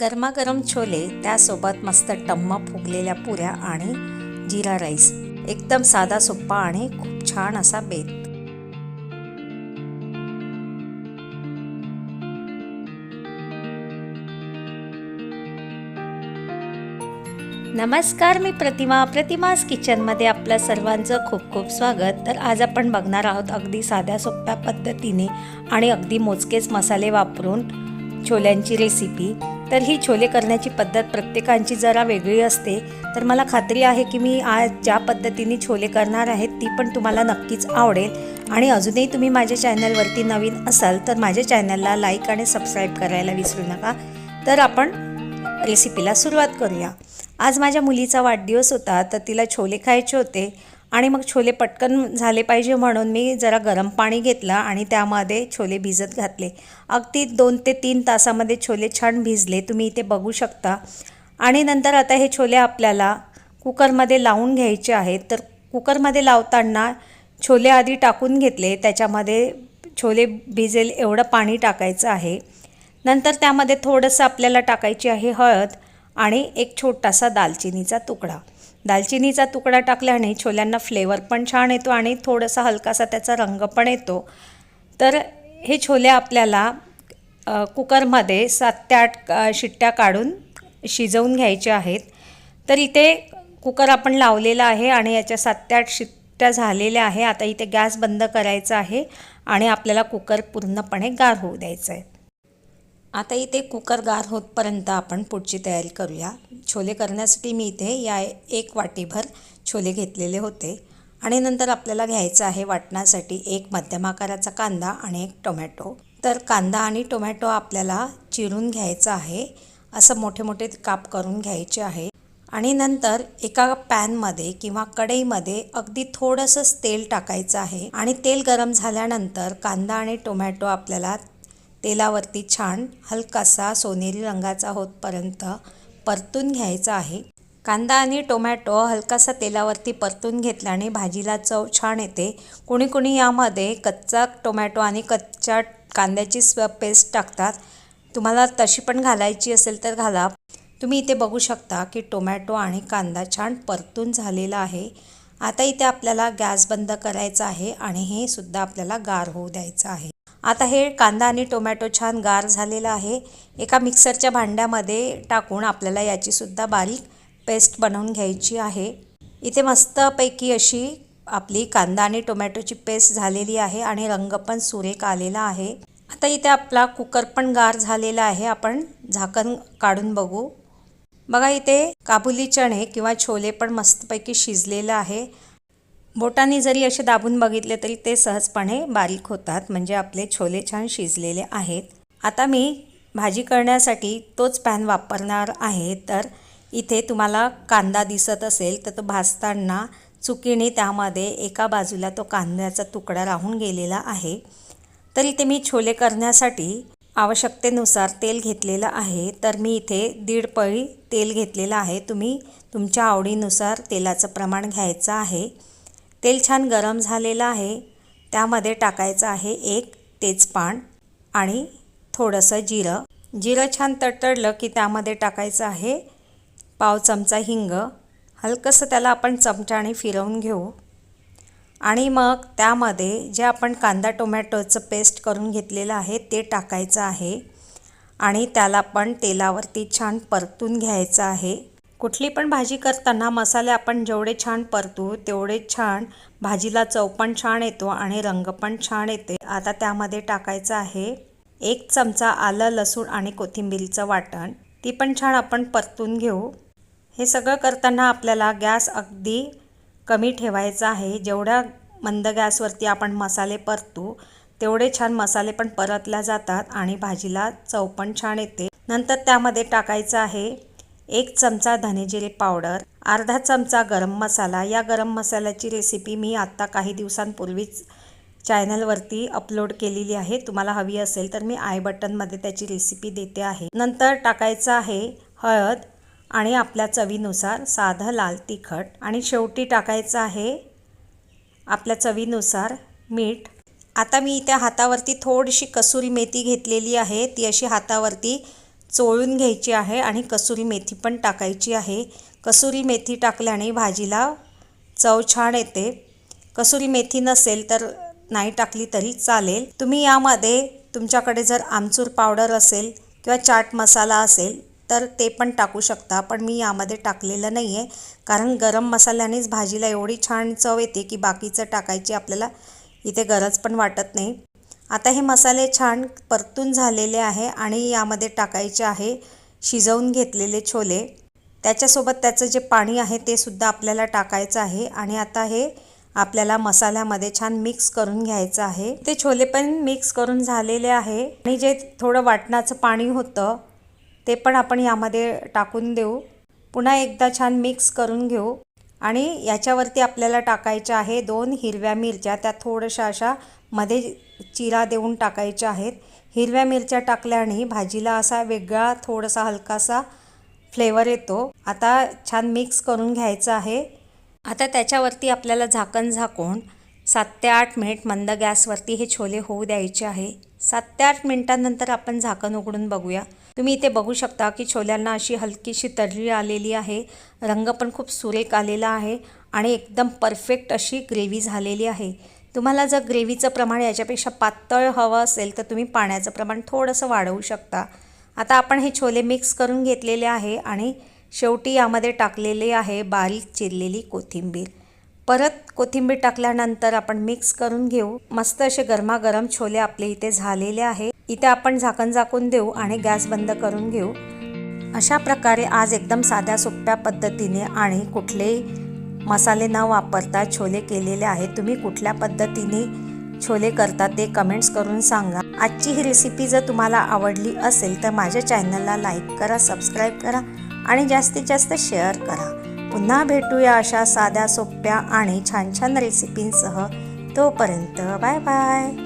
गरमागरम छोले त्यासोबत मस्त टम्म फुगलेल्या पुऱ्या आणि जिरा राईस. एकदम साधा सोप्पा आणि खूप छान असा बेत. नमस्कार मी प्रतिमा. प्रतिमाज किचनमध्ये आपलं सर्वांचं खूप खूप स्वागत. तर आज आपण बघणार आहोत अगदी साध्या सोप्या पद्धतीने आणि अगदी मोजकेच मसाले वापरून छोल्यांची रेसिपी तर ही छोले करण्याची पद्धत प्रत्येकांची जरा वेगळी असते. तर मला खात्री आहे की मी आज ज्या पद्धतीने छोले करणार आहेत ती पण तुम्हाला नक्कीच आवडेल. आणि अजूनही तुम्ही माझ्या चॅनलवरती नवीन असाल तर माझ्या चॅनलला लाईक आणि सबस्क्राईब करायला विसरू नका. तर आपण रेसिपीला सुरुवात करूया. आज माझ्या मुलीचा वाढदिवस होता तर तिला छोले खायचे होते. आणि मग छोले पटकन झाले पाहिजे म्हणून मी जरा गरम पाणी घेतलं आणि त्यामध्ये छोले भिजत घातले. अगदी दोन ते तीन तासामध्ये छोले छान भिजले. तुम्ही इथे बघू शकता. आणि नंतर आता हे छोले आपल्याला कुकरमध्ये लावून घ्यायचे आहेत. तर कुकरमध्ये लावताना छोले आधी टाकून घेतले. त्याच्यामध्ये छोले भिजेल एवढं पाणी टाकायचं आहे. नंतर त्यामध्ये थोडंसं आपल्याला टाकायची आहे हळद आणि एक छोटासा दालचिनीचा तुकडा. दालचिनीचा तुकडा टाकल्याने छोल्यांना फ्लेवर पण छान येतो आणि थोडासा हलकासा त्याचा रंग पण येतो. तर हे छोले आपल्याला कुकरमध्ये सात ते आठ शिट्ट्या काढून शिजवून घ्यायचे आहेत. तर इथे कुकर आपण लावलेला आहे आणि याच्या सात ते आठ शिट्ट्या झालेल्या आहे आता इथे गॅस बंद करायचा आहे आणि आपल्याला कुकर पूर्णपणे गार होऊ द्यायचं आहे आता इथे कुकर गार होतपर्यंत आपण पुढची तयारी करूया. छोले करण्यासाठी मी इथे या एक वाटीभर छोले घेतलेले होते. आणि नंतर आपल्याला घ्यायचं आहे वाटण्यासाठी एक मध्यम आकाराचा कांदा आणि एक टोमॅटो. तर कांदा आणि टोमॅटो आपल्याला चिरून घ्यायचा आहे. असं मोठे मोठे काप करून घ्यायचे आहे. आणि नंतर एका पॅनमध्ये किंवा कढईमध्ये अगदी थोडंसंच तेल टाकायचं आहे. आणि तेल गरम झाल्यानंतर कांदा आणि टोमॅटो आपल्याला तेलावरती छान हलकासा सोनेरी रंगाचा होतपर्यंत परतून घ्यायचा आहे. कांदा आणि टोमॅटो हलकासा तेलावरती परतून घेतल्याने भाजीला चव छान येते. कोणी कुणी यामध्ये कच्चा टोमॅटो आणि कच्च्या कांद्याची स्व पेस्ट टाकतात. तुम्हाला तशी पण घालायची असेल तर घाला. तुम्ही इथे बघू शकता की टोमॅटो आणि कांदा छान परतून झालेला आहे. आता इथे आपल्याला गॅस बंद करायचा आहे आणि हे सुद्धा आपल्याला गार होऊ द्यायचं आहे. आता हे कांदा आणि टोमॅटो छान गार झालेला आहे. एका मिक्सरच्या भांड्यामध्ये टाकून आपल्याला याचीसुद्धा बारीक पेस्ट बनवून घ्यायची आहे. इथे मस्तपैकी अशी आपली कांदा आणि टोमॅटोची पेस्ट झालेली आहे आणि रंग पण सुरेख आलेला आहे. आता इथे आपला कुकर पण गार झालेला आहे. आपण झाकण काढून बघू. बघा इथे काबुली चणे किंवा छोले पण मस्तपैकी शिजलेलं आहे. बोटाने जरी असे दाबून बघितले तरी ते सहजपणे बारीक होतात म्हणजे आपले छोले छान शिजलेले आहेत. आता मी भाजी करण्यासाठी तोच पॅन वापरणार आहे. तर इथे तुम्हाला कांदा दिसत असेल तर तो भाजताना चुकीने त्यामध्ये एका बाजूला तो कांद्याचा तुकडा राहून गेलेला आहे. तर इथे मी छोले करण्यासाठी आवश्यकतेनुसार तेल घेतलेलं आहे. तर मी इथे दीड पळी तेल घेतलेलं आहे. तुम्ही तुमच्या आवडीनुसार तेलाचं प्रमाण घ्यायचं आहे. तेल छान गरम झालेलं आहे. त्यामध्ये टाकायचं आहे एक तेजपान आणि थोडंसं जिरं. जिरं छान तडतडलं की त्यामध्ये टाकायचं आहे पाव चमचा हिंग. हलकंसं त्याला आपण चमच्याने फिरवून घेऊ. आणि मग त्यामध्ये जे आपण कांदा टोमॅटोचं पेस्ट करून घेतलेलं आहे ते टाकायचं आहे. आणि त्याला पण तेलावरती छान परतून घ्यायचं आहे. कुठली पण भाजी करताना मसाले आपण जेवढे छान परतू तेवढे छान भाजीला चव पण छान येतो आणि रंग पण छान येते. आता त्यामध्ये टाकायचं आहे एक चमचा आलं लसूण आणि कोथिंबीरीचं वाटण. ती पण छान आपण परतून घेऊ. हे सगळं करताना आपल्याला गॅस अगदी कमी ठेवायचा आहे. जेवढ्या मंद गॅसवरती आपण मसाले परतू तेवढे छान मसाले पण परतल्या जातात आणि भाजीला चव पण छान येते. नंतर त्यामध्ये टाकायचं आहे एक चमचा धनेजिरे पावडर अर्धा चमचा गरम मसाला. या गरम मसाल्याची रेसिपी मी आत्ता काही दिवसांपूर्वीच चॅनलवरती अपलोड केलेली आहे. तुम्हाला हवी असेल तर मी आय बटनमध्ये त्याची रेसिपी देते आहे. नंतर टाकायचं आहे हळद आणि आपल्या चवीनुसार साधं लाल तिखट. आणि शेवटी टाकायचं आहे आपल्या चवीनुसार मीठ. आता मी इथे हातावरती थोडीशी कसुरी मेथी घेतलेली आहे. ती अशी हातावरती चोळून घ्यायची आहे आणि कसुरी मेथी पण टाकायची आहे. कसुरी मेथी टाकल्याने भाजीला चव छान येते. कसुरी मेथी नसेल तर नाही टाकली तरी चालेल. तुम्ही यामध्ये तुमच्याकडे जर आमचूर पावडर असेल किंवा चाट मसाला असेल तर ते पण टाकू शकता पण मी यामध्ये टाकलेलं नाही आहे कारण गरम मसाल्यानेच भाजीला एवढी छान चव येते की बाकीचं टाकायची आपल्याला इथे गरज पण वाटत नाही. आता हे मसाले छान परतून झालेले आहे आणि यामध्ये टाकायचे आहे शिजवून घेतलेले छोले. त्याच्यासोबत त्याचं जे पाणी आहे ते सुद्धा आपल्याला टाकायचं आहे आणि आता हे आपल्याला मसाल्यामध्ये छान मिक्स करून घ्यायचं आहे. ते छोले पण मिक्स करून झालेले आहे आणि जे थोडं वाटणाचं पाणी होतं ते पण आपण यामध्ये टाकून देऊ. पुन्हा एकदा छान मिक्स करून घेऊ. आणि याच्यावरती आपल्याला टाकायच्या आहे दोन हिरव्या मिरच्या. त्या थोड्याशा अशा मध्ये चिरा देऊन टाकायच्या आहेत. हिरव्या मिरच्या टाकल्याने भाजीला असा वेगळा थोडासा हलकासा फ्लेवर येतो. आता छान मिक्स करून घ्यायचं आहे. आता त्याच्यावरती आपल्याला झाकण झाकून सात ते आठ मिनिट मंद गॅसवरती हे छोले होऊ द्यायचे आहे. सात ते आठ मिनिटांनंतर आपण झाकण उघडून बघूया. तुम्ही इथे बघू शकता की छोल्यांना अशी हलकीशी तर्री आलेली आहे. रंग पण खूप सुरेख आलेला आहे आणि एकदम परफेक्ट अशी ग्रेव्ही झालेली आहे. तुम्हाला जर ग्रेव्हीचं प्रमाण याच्यापेक्षा पातळ हवं असेल तर तुम्ही पाण्याचं प्रमाण थोडंसं वाढवू शकता. आता आपण हे छोले मिक्स करून घेतलेले आहे आणि शेवटी यामध्ये टाकलेले आहे बारीक चिरलेली कोथिंबीर. परत कोथिंबीर टाकल्यानंतर आपण मिक्स करून घेऊ. मस्त असे गरमागरम छोले आपले इथे झालेले आहे. इथे आपण झाकण झाकून देऊ आणि गॅस बंद करून घेऊ. अशा प्रकारे आज एकदम साध्या सोप्या पद्धतीने आणि कुठलेही मसाले न वापरता छोले केलेले आहेत. तुम्ही कुठल्या पद्धतीने छोले करता ते कमेंट्स करून सांगा. आजची ही रेसिपी जर तुम्हाला आवडली असेल तर माझ्या चॅनलला लाईक करा सबस्क्राईब करा आणि जास्तीत जास्त शेअर करा. पुन्हा भेटूया अशा साध्या सोप्या आणि छान छान रेसिपींसह तोपर्यंत बाय बाय.